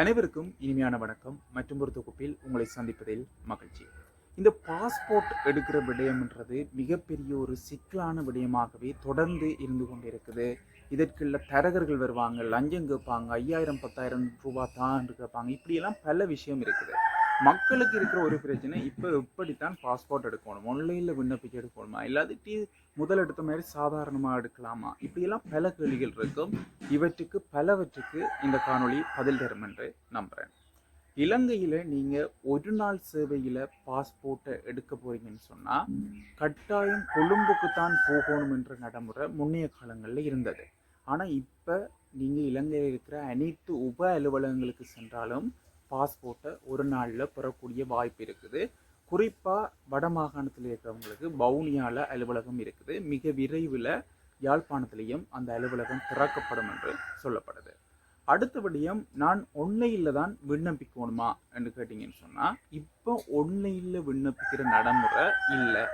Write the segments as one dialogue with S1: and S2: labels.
S1: அனைவருக்கும் இனிமையான வணக்கம். மற்றும் ஒரு தொகுப்பில் உங்களை சந்திப்பதில் மகிழ்ச்சி. இந்த பாஸ்போர்ட் எடுக்கிற விடயம்ன்றது மிகப்பெரிய ஒரு சிக்கலான விடயமாகவே தொடர்ந்து இருந்து கொண்டிருக்குது. இதற்குள்ள தரகர்கள் வருவாங்க லஞ்சம் கேட்பாங்க ஐயாயிரம் பத்தாயிரம் ரூபா தான் கேட்பாங்க. இப்படியெல்லாம் பல விஷயம் இருக்குது. மக்களுக்கு இருக்கிற ஒரு பிரச்சனை இப்போ எப்படித்தான் பாஸ்போர்ட் எடுக்கணும் ஆன்லைனில் விண்ணப்பிக்க எடுக்கணுமா? இல்லாட்டி முதல் எடுத்த மாதிரி சாதாரணமாக எடுக்கலாமா? இப்படியெல்லாம் பல கேள்விகள் இருக்கும். இவற்றுக்கு பலவற்றுக்கு இந்த காணொளி பதில் தரும் என்று நம்புகிறேன் இலங்கையில் நீங்கள் ஒரு நாள் சேவையில் பாஸ்போர்ட்டை எடுக்க போகிறீங்கன்னு சொன்னால் கட்டாயம் கொழும்புக்கு தான் போகணும் என்ற நடைமுறை முன்னைய காலங்களில் இருந்தது. ஆனால் இப்போ நீங்கள் இலங்கையில் இருக்கிற அனைத்து உப அலுவலகங்களுக்கு சென்றாலும் பாஸ்போர்ட்டை ஒரு நாளில் பெறக்கூடிய வாய்ப்பு இருக்குது. குறிப்பாக வடமாகாணத்தில் இருக்கிறவங்களுக்கு பவுனியாவில் அலுவலகம் இருக்குது. மிக விரைவில் யாழ்ப்பாணத்திலையும் அந்த அலுவலகம் திறக்கப்படும் என்று சொல்லப்படுது. அடுத்தபடியும் நான் ஒன்லைனில் தான் விண்ணப்பிக்கணுமா என்று கேட்டிங்கன்னு சொன்னால் இப்போ ஒன்லைனில் விண்ணப்பிக்கிற நடைமுறை இல்லை.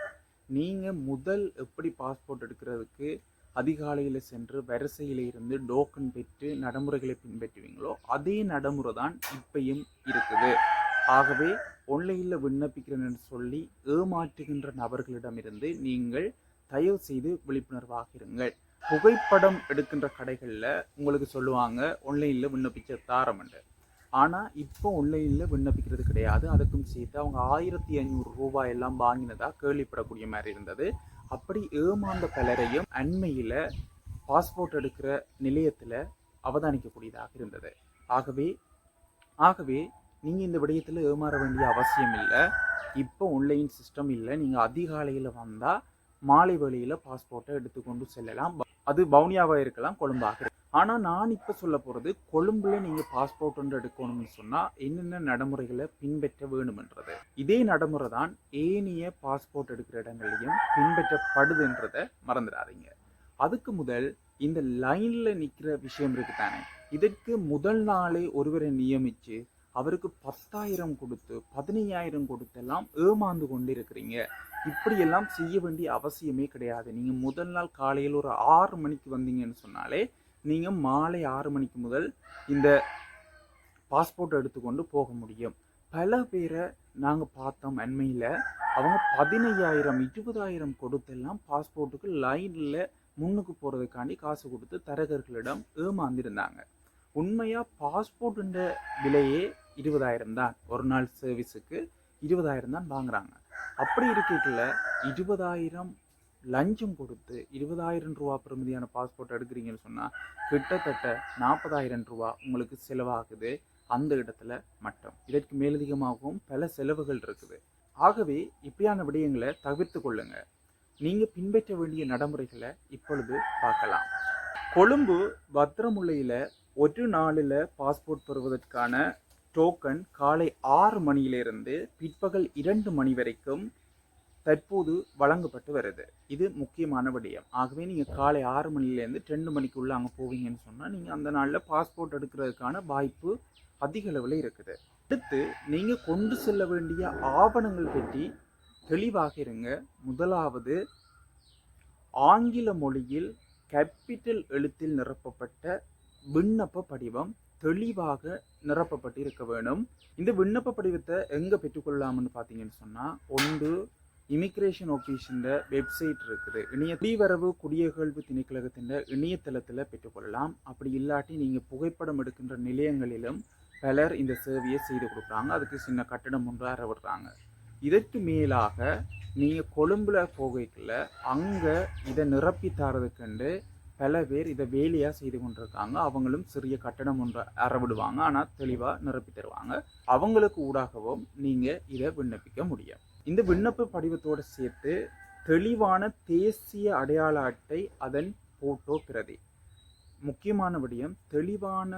S1: நீங்கள் முதல் எப்படி பாஸ்போர்ட் எடுக்கிறதுக்கு அதிகாலையில் சென்று வரிசையில் இருந்து டோக்கன் பெற்று நடைமுறைகளை பின்பற்றுவீங்களோ அதே நடைமுறை தான் இப்பையும் இருக்குது. ஆகவே ஒன்லைனில் விண்ணப்பிக்கிறேன்னு சொல்லி ஏமாற்றுகின்ற நபர்களிடமிருந்து நீங்கள் தயவு செய்து விழிப்புணர்வாக இருங்கள். புகைப்படம் எடுக்கின்ற கடைகளில் உங்களுக்கு சொல்லுவாங்க ஒன்லைனில் விண்ணப்பிக்க தாரமண்டு ஆனால் இப்போ ஒன்லைனில் விண்ணப்பிக்கிறது கிடையாது. அதுக்கும் சேர்த்து அவங்க ஆயிரத்தி ஐநூறு ரூபாய் எல்லாம் வாங்கினதாக கேள்விப்படக்கூடிய மாதிரி இருந்தது. அப்படி ஏமாந்த பலரையும் அண்மையில் பாஸ்போர்ட் எடுக்கிற நிலையத்தில் அவதானிக்கக்கூடியதாக இருந்தது. ஆகவே ஆகவே நீங்கள் இந்த விடயத்தில் ஏமாற வேண்டிய அவசியம் இல்லை. இப்போ ஆன்லைன் சிஸ்டம் இல்லை. நீங்கள் அதிகாலையில் வந்தால் மாலை வேளையில் பாஸ்போர்ட்டை எடுத்துக்கொண்டு செல்லலாம். அது பவுனியாவாக இருக்கலாம் கொழும்பாக இருக்கலாம். ஆனால் நான் இப்போ சொல்ல போகிறது கொழும்புல நீங்கள் பாஸ்போர்ட் ஒன்று எடுக்கணும்னு சொன்னால் என்னென்ன நடைமுறைகளை பின்பற்ற வேணுமென்றது. இதே நடைமுறை தான் ஏனைய பாஸ்போர்ட் எடுக்கிற இடங்களையும் பின்பற்றப்படுதுன்றதை மறந்துடாதீங்க. அதுக்கு முதல் இந்த லைனில் நிற்கிற விஷயம் இருக்கு தானே இதற்கு முதல் நாளே ஒருவரை நியமித்து அவருக்கு பத்தாயிரம் கொடுத்து பதினையாயிரம் கொடுத்தெல்லாம் ஏமாந்து கொண்டு இருக்கிறீங்க இப்படியெல்லாம் செய்ய வேண்டிய அவசியமே கிடையாது. நீங்கள் முதல் நாள் காலையில் ஒரு ஆறு மணிக்கு வந்தீங்கன்னு சொன்னாலே நீங்கள் மாலை ஆறு மணிக்கு முதல் இந்த பாஸ்போர்ட் எடுத்துக்கொண்டு போக முடியும். பல பேரை நாங்கள் பார்த்தோம் அண்மையில். அவங்க பதினையாயிரம் இருபதாயிரம் கொடுத்தெல்லாம் பாஸ்போர்ட்டுக்கு லைனில் முன்னுக்கு போகிறதுக்காண்டி காசு கொடுத்து தரகர்களிடம் ஏமாந்திருந்தாங்க. உண்மையாக பாஸ்போர்ட்டுன்ற விலையே இருபதாயிரம் தான். ஒரு நாள் சர்வீஸுக்கு இருபதாயிரம் தான் வாங்குறாங்க. அப்படி இருக்கல இருபதாயிரம் லஞ்சம் கொடுத்து இருபதாயிரம் ரூபா பிரமதியான பாஸ்போர்ட் எடுக்கிறீங்கன்னு சொன்னால் கிட்டத்தட்ட நாற்பதாயிரம் ரூபா உங்களுக்கு செலவாகுது. அந்த இடத்துல மட்டும். இதற்கு மேலதிகமாகவும் பல செலவுகள் இருக்குது. ஆகவே இப்படியான விடயங்களை தவிர்த்து கொள்ளுங்க. நீங்கள் பின்பற்ற வேண்டிய நடைமுறைகளை இப்பொழுது பார்க்கலாம். கொழும்பு பத்திரமுல்லையில் ஒரு நாளில் பாஸ்போர்ட் பெறுவதற்கான டோக்கன் காலை ஆறு மணியிலிருந்து பிற்பகல் இரண்டு மணி வரைக்கும் தற்போது வழங்கப்பட்டு வருது. இது முக்கியமான விடயம். ஆகவே நீங்கள் காலை ஆறு மணிலேருந்து ரெண்டு மணிக்குள்ளே அங்கே போவீங்கன்னு சொன்னால் நீங்கள் அந்த நாளில் பாஸ்போர்ட் எடுக்கிறதுக்கான வாய்ப்பு அதிக அளவில் இருக்குது. அடுத்து நீங்கள் கொண்டு செல்ல வேண்டிய ஆவணங்கள் பற்றி தெளிவாக இருங்க. முதலாவது ஆங்கில மொழியில் கேபிட்டல் எழுத்தில் நிரப்பப்பட்ட விண்ணப்ப படிவம் தெளிவாக நிரப்பப்பட்டு இருக்க வேணும் இந்த விண்ணப்ப படிவத்தை எங்கே பெற்றுக்கொள்ளலாம்னு பார்த்தீங்கன்னு சொன்னால் ஒன்று இமிக்ரேஷன் ஆஃபீஸின் வெப்சைட் இருக்குது. இணைய குடிவரவு குடியகழ்வு திணைக்கழகத்தின் இணையதளத்தில் பெற்றுக்கொள்ளலாம். அப்படி இல்லாட்டி நீங்கள் புகைப்படம் எடுக்கின்ற நிலையங்களிலும் பலர் இந்த சேவையை செய்து கொடுக்குறாங்க. அதுக்கு சின்ன கட்டணம் ஒன்று அறவிடுறாங்க. இதற்கு மேலாக நீங்கள் கொழும்பில் போகைக்குள்ள அங்கே இதை நிரப்பி தரதுக்குண்டு பல பேர் இதை வேலையாக செய்து கொண்டிருக்காங்க. அவங்களும் சிறிய கட்டணம் ஒன்று அறவிடுவாங்க. ஆனால் தெளிவாக நிரப்பி தருவாங்க. அவங்களுக்கு ஊடாகவும் நீங்கள் இதை விண்ணப்பிக்க முடியும். இந்த விண்ணப்ப படிவத்தோடு சேர்த்து தெளிவான தேசிய அடையாள அட்டை அதன் போட்டோ பிரதி. முக்கியமான விடயம் தெளிவான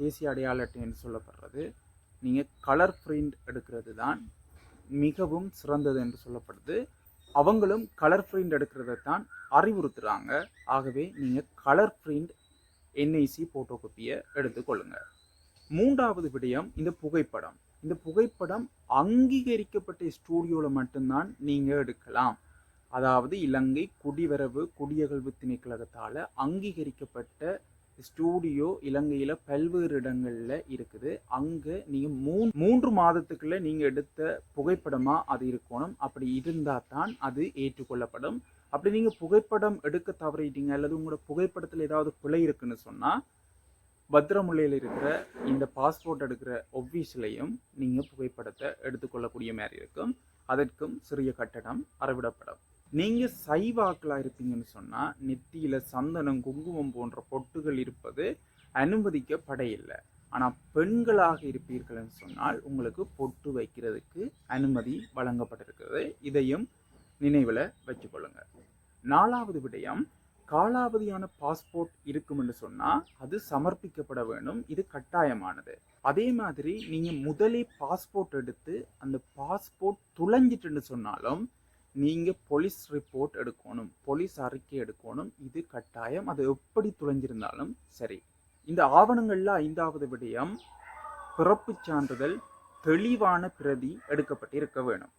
S1: தேசிய அடையாள அட்டை என்று சொல்லப்படுறது. நீங்கள் கலர் பிரிண்ட் எடுக்கிறது தான் மிகவும் சிறந்தது என்று சொல்லப்படுது. அவங்களும் கலர் பிரிண்ட் எடுக்கிறத தான் அறிவுறுத்துகிறாங்க ஆகவே நீங்கள் கலர் பிரிண்ட் என்ஐசி ஃபோட்டோ காப்பியை எடுத்துக்கொள்ளுங்கள் மூன்றாவது விடயம் இந்த புகைப்படம். இந்த புகைப்படம் அங்கீகரிக்கப்பட்ட ஸ்டூடியோவில் மட்டும்தான் நீங்கள் எடுக்கலாம். அதாவது இலங்கை குடிவரவு குடியகழ்வு திணைக்கழகத்தால் அங்கீகரிக்கப்பட்ட ஸ்டூடியோ இலங்கையில் பல்வேறு இடங்களில் இருக்குது. அங்கே நீங்கள் மூ மூன்று மாதத்துக்குள்ள நீங்கள் எடுத்த புகைப்படமாக அது இருக்கணும். அப்படி இருந்தால் தான் அது ஏற்றுக்கொள்ளப்படும். அப்படி நீங்கள் புகைப்படம் எடுக்க தவறிட்டீங்க அல்லது உங்களோட புகைப்படத்தில் ஏதாவது பிழை இருக்குன்னு சொன்னால் பத்திரமுல்லையில் இருக்கிற இந்த பாஸ்போர்ட் எடுக்கிற ஒவ்வீஸ்லையும் நீங்கள் புகைப்படத்தை எடுத்துக்கொள்ளக்கூடிய மாதிரி இருக்கும். அதற்கும் சிறிய கட்டணம் அறவிடப்படும். நீங்கள் சைவாக்களாக இருப்பீங்கன்னு சொன்னால் நெத்தியில் சந்தனம் குங்குமம் போன்ற பொட்டுகள் இருப்பது அனுமதிக்கப்பட இல்லை. ஆனால் பெண்களாக இருப்பீர்கள்னு சொன்னால் உங்களுக்கு பொட்டு வைக்கிறதுக்கு அனுமதி வழங்கப்பட்டிருக்கிறது. இதையும் நினைவில் வச்சுக்கொள்ளுங்க. நாலாவது விடயம் காலாவதியான பாஸ்போர்ட் இருக்கும் என்று சொன்னால் அது சமர்ப்பிக்கப்பட வேணும் இது கட்டாயமானது. அதே மாதிரி நீங்கள் முதலே பாஸ்போர்ட் எடுத்து அந்த பாஸ்போர்ட் துளைஞ்சிட்டுன்னு சொன்னாலும் நீங்கள் போலீஸ் ரிப்போர்ட் எடுக்கணும். போலீஸ் அறிக்கை எடுக்கணும். இது கட்டாயம். அது எப்படி துளைஞ்சிருந்தாலும் சரி. இந்த ஆவணங்களில் ஐந்தாவது விடயம் பிறப்புச் சான்றிதழ் தெளிவான பிரதி எடுக்கப்பட்டிருக்க வேணும்.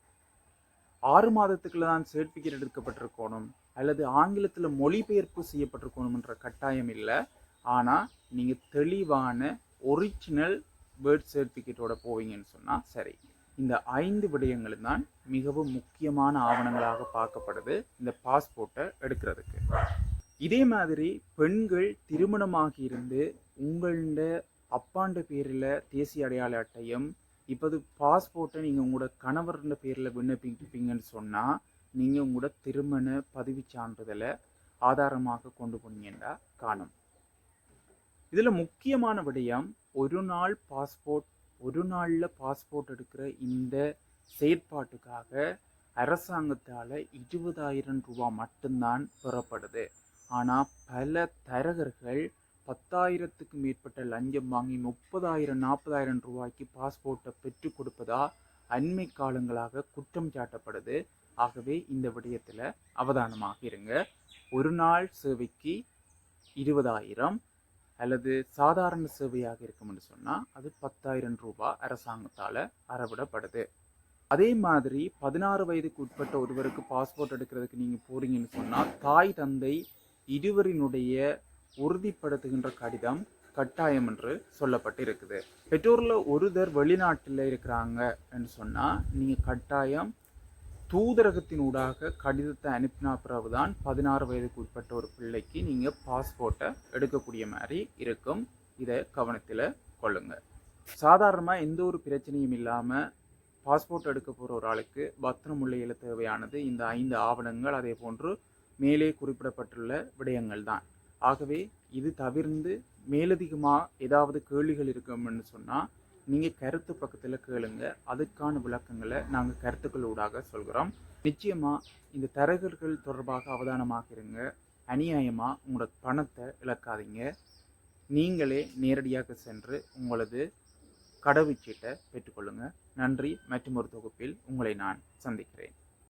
S1: ஆறு மாதத்துக்குள்ள தான் சர்டிஃபிகேட் எடுக்கப்பட்டிருக்கணும் அல்லது ஆங்கிலத்தில் மொழிபெயர்ப்பு செய்யப்பட்டிருக்கணும்ன்ற கட்டாயம் இல்லை. ஆனால் நீங்கள் தெளிவான ஒரிஜினல் பேர்த் சர்டிஃபிகேட்டோட போவீங்கன்னு சொன்னால் சரி. இந்த ஐந்து விடயங்களும் தான் மிகவும் முக்கியமான ஆவணங்களாக பார்க்கப்படுது இந்த பாஸ்போர்ட்டை எடுக்கிறதுக்கு. இதே மாதிரி பெண்கள் திருமணமாகி இருந்து உங்களோட அப்பாண்ட பேரில் தேசிய அடையாள அட்டையும் இப்போது பாஸ்போர்ட்டை நீங்கள் உங்களோட கணவர்ன்ற பேரில் விண்ணப்பிப்பீங்கன்னு சொன்னால் நீங்கள் உங்களோட திருமண பதிவு சான்றிதழை ஆதாரமாக கொண்டு போனீங்கன்னா காணும். இதில் முக்கியமான விடயம் ஒரு நாள் பாஸ்போர்ட் ஒரு நாளில் பாஸ்போர்ட் எடுக்கிற இந்த செயற்பாட்டுக்காக அரசாங்கத்தால் இருபதாயிரம் ரூபா மட்டும்தான் பெறப்படுது. ஆனால் பல தரகர்கள் பத்தாயிரத்துக்கு மேற்பட்ட லஞ்சம் வாங்கி முப்பதாயிரம் நாற்பதாயிரம் ரூபாய்க்கு பாஸ்போர்ட்டை பெற்றுக் கொடுப்பதா அண்மை காலங்களாக குற்றம் சாட்டப்படுது? ஆகவே இந்த விடயத்தில் அவதானமாக இருங்க. ஒரு நாள் சேவைக்கு இருபதாயிரம் அல்லது சாதாரண சேவையாக இருக்கும்னு சொன்னால் அது பத்தாயிரம் ரூபாய் அரசாங்கத்தால் அறவிடப்படுது. அதே மாதிரி பதினாறு வயதுக்கு உட்பட்ட ஒருவருக்கு பாஸ்போர்ட் எடுக்கிறதுக்கு நீங்கள் போகிறீங்கன்னு சொன்னால் தாய் தந்தை இருவரினுடைய உறுதிப்படுத்துகின்ற கடிதம் கட்டாயம் என்று சொல்லப்பட்டு இருக்குது பெற்றோரில் ஒருதர் வெளிநாட்டில் இருக்கிறாங்க என்று சொன்னால் நீங்கள் கட்டாயம் தூதரகத்தின் ஊடாக கடிதத்தை அனுப்பினா பிறகுதான் பதினாறு வயதுக்கு உட்பட்ட ஒரு பிள்ளைக்கு நீங்கள் பாஸ்போர்ட்டை எடுக்கக்கூடிய மாதிரி இருக்கும். இதை கவனத்தில் கொள்ளுங்க. சாதாரணமாக எந்த ஒரு பிரச்சனையும் இல்லாமல் பாஸ்போர்ட் எடுக்க போகிற ஒரு ஆளுக்கு பத்திரமுல்லையில் தேவையானது இந்த ஐந்து ஆவணங்கள் அதே போன்று மேலே குறிப்பிடப்பட்டுள்ள விடயங்கள் தான். ஆகவே இது தவிர்ந்து மேலதிகமாக ஏதாவது கேள்விகள் இருக்கும்னு சொன்னால் நீங்கள் கருத்து பக்கத்தில் கேளுங்க. அதுக்கான விளக்கங்களை நாங்கள் கருத்துக்கள் ஊடாக சொல்கிறோம். நிச்சயமாக இந்த தரகர்கள் தொடர்பாக அவதானமாக இருங்க அநியாயமாக உங்களோட பணத்தை இழக்காதீங்க. நீங்களே நேரடியாக சென்று உங்களது கடவுச்சீட்டை பெற்றுக்கொள்ளுங்கள் நன்றி. மற்றும் ஒரு தொகுப்பில் உங்களை நான் சந்திக்கிறேன்.